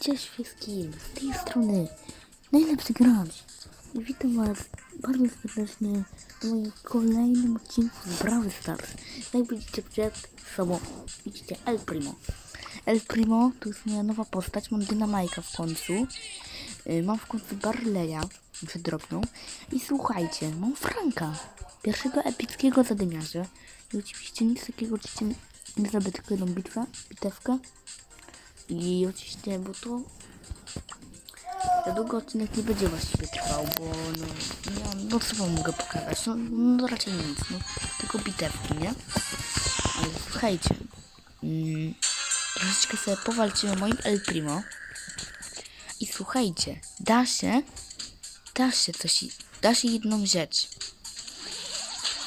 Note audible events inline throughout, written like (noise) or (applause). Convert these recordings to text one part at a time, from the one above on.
Cześć wszystkim, z tej strony najlepszy gracz. I witam was bardzo serdecznie w moim kolejnym odcinku z Brawl Stars. Jak widzicie przed sobą, widzicie El Primo. El Primo to jest moja nowa postać, mam Dynamajka w końcu, yy, mam w końcu Barleya, przedrobną i słuchajcie, mam Franka, pierwszego epickiego zadymiarza. I oczywiście nic takiego oczywiście nie zrobię, tylko jedną bitwę, bitewkę i oczywiście, bo to za długo odcinek nie będzie właściwie trwał, bo no, no, no co wam mogę pokazać? No, no raczej nic, no, tylko bitewki, nie? Ale słuchajcie, mm, troszeczkę sobie powalczymy moim El Primo i słuchajcie, da się, da się coś, da się jedną rzecz.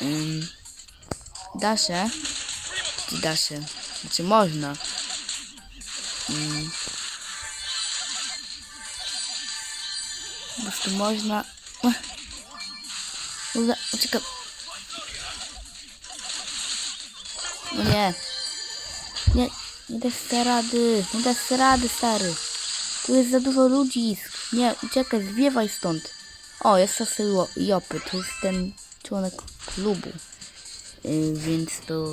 Ym, da się, da się, znaczy można. Mm. Po prostu można... (laughs) Uda... Czekaj. No nie. Nie, nie dasz sobie rady. Nie dasz sobie rady, stary. Tu jest za dużo ludzi. Nie, uciekaj, zwiewaj stąd. O, jest Sasyło Jopy. To jest ten członek klubu. Yy, więc to...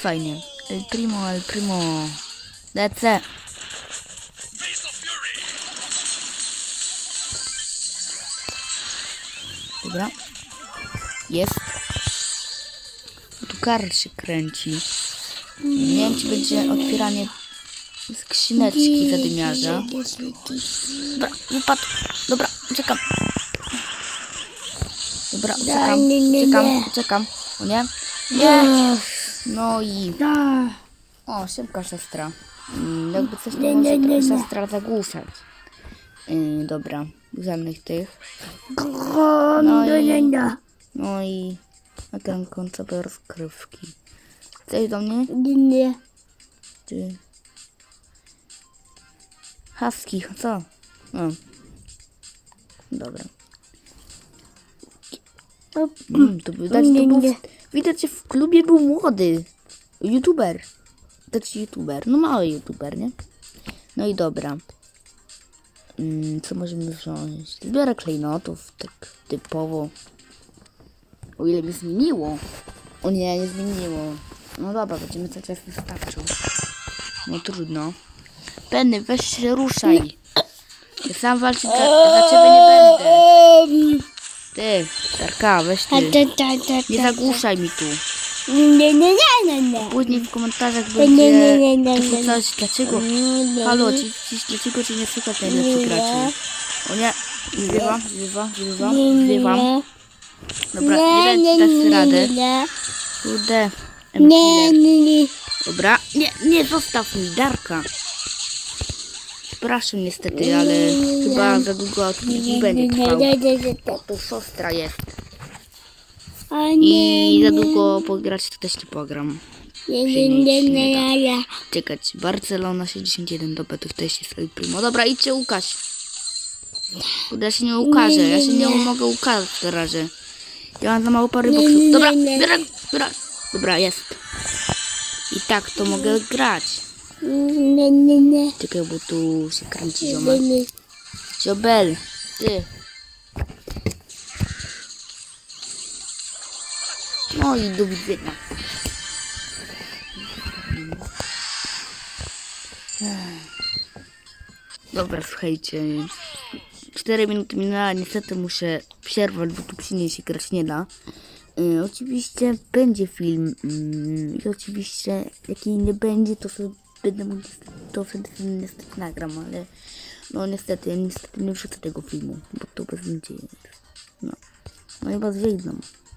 Fajnie. El primo, el primo. Lecę. Dobra. Jest. Tu kart się kręci. Nie wiem, czy będzie otwieranie skrzyneczki zadymiarza. Dobra, wypadł. Dobra, uciekam. Dobra, uciekam, uciekam, uciekam. O nie? Nie! No i... O, szybka siostra. Mm, Jakby coś to może trochę siostra zagłuszać. Yy, dobra, żadnych tych. No i... No i... Na ten końcowe rozkrywki. Chcesz do mnie? Nie. Ty... Husky, co? No. Dobra. Mm, to widać, to Nie, był, nie. Widać, w klubie był młody. YouTuber. Widać YouTuber. No mały YouTuber, nie? No i dobra. Mm, co możemy wziąć? Zbiorę klejnotów, tak typowo. O ile mi zmieniło. O nie, nie zmieniło. No dobra, będziemy cały czas wystarczył. No trudno. Penny, weź się ruszaj. Sam walczyć za, za ciebie nie będę. Ty, Tarka, weź ty. Nie zagłuszaj mi tu. Nie, nie, nie, nie, nie. Później w komentarzach będzie coś, dlaczego, halo, ci, ci, dlaczego cię nie słychać najlepszy Nie. graczy? O nie, Nie, nie, zwiewam. nie. Dobra, Nie, nie dać nie, Kurde. nie, nie, nie. Dobra, nie, nie, zostaw mi, Darka. Przepraszam niestety, ale chyba za długo odcinek nie będzie trwał. Nie. To siostra jest. I za długo pograć to też nie pogram. nie. Czekać, Barcelona 61 do betów też jest El Primo. Dobra, idźcie Łukasz. Ja się nie ukażę, ja się nie mogę ukazać w razie. Ja mam za mało pary boksów. Dobra, biorę. Dobra, jest. I tak to mogę grać. Nie, nie, nie. Czekaj, bo tu się kręci ziomek. Ziobel, ty. No i do widzenia. Dobra, słuchajcie. 4 minuty minęła, niestety muszę przerwać, bo tu przy niej się grać nie da. Y, oczywiście będzie film mm, i oczywiście jak jej nie będzie, to sobie będę mógł, to wtedy niestety nagram, ale no niestety, niestety nie wrzucę tego filmu, bo to bez nadzieji jest. No, no was wyjdą.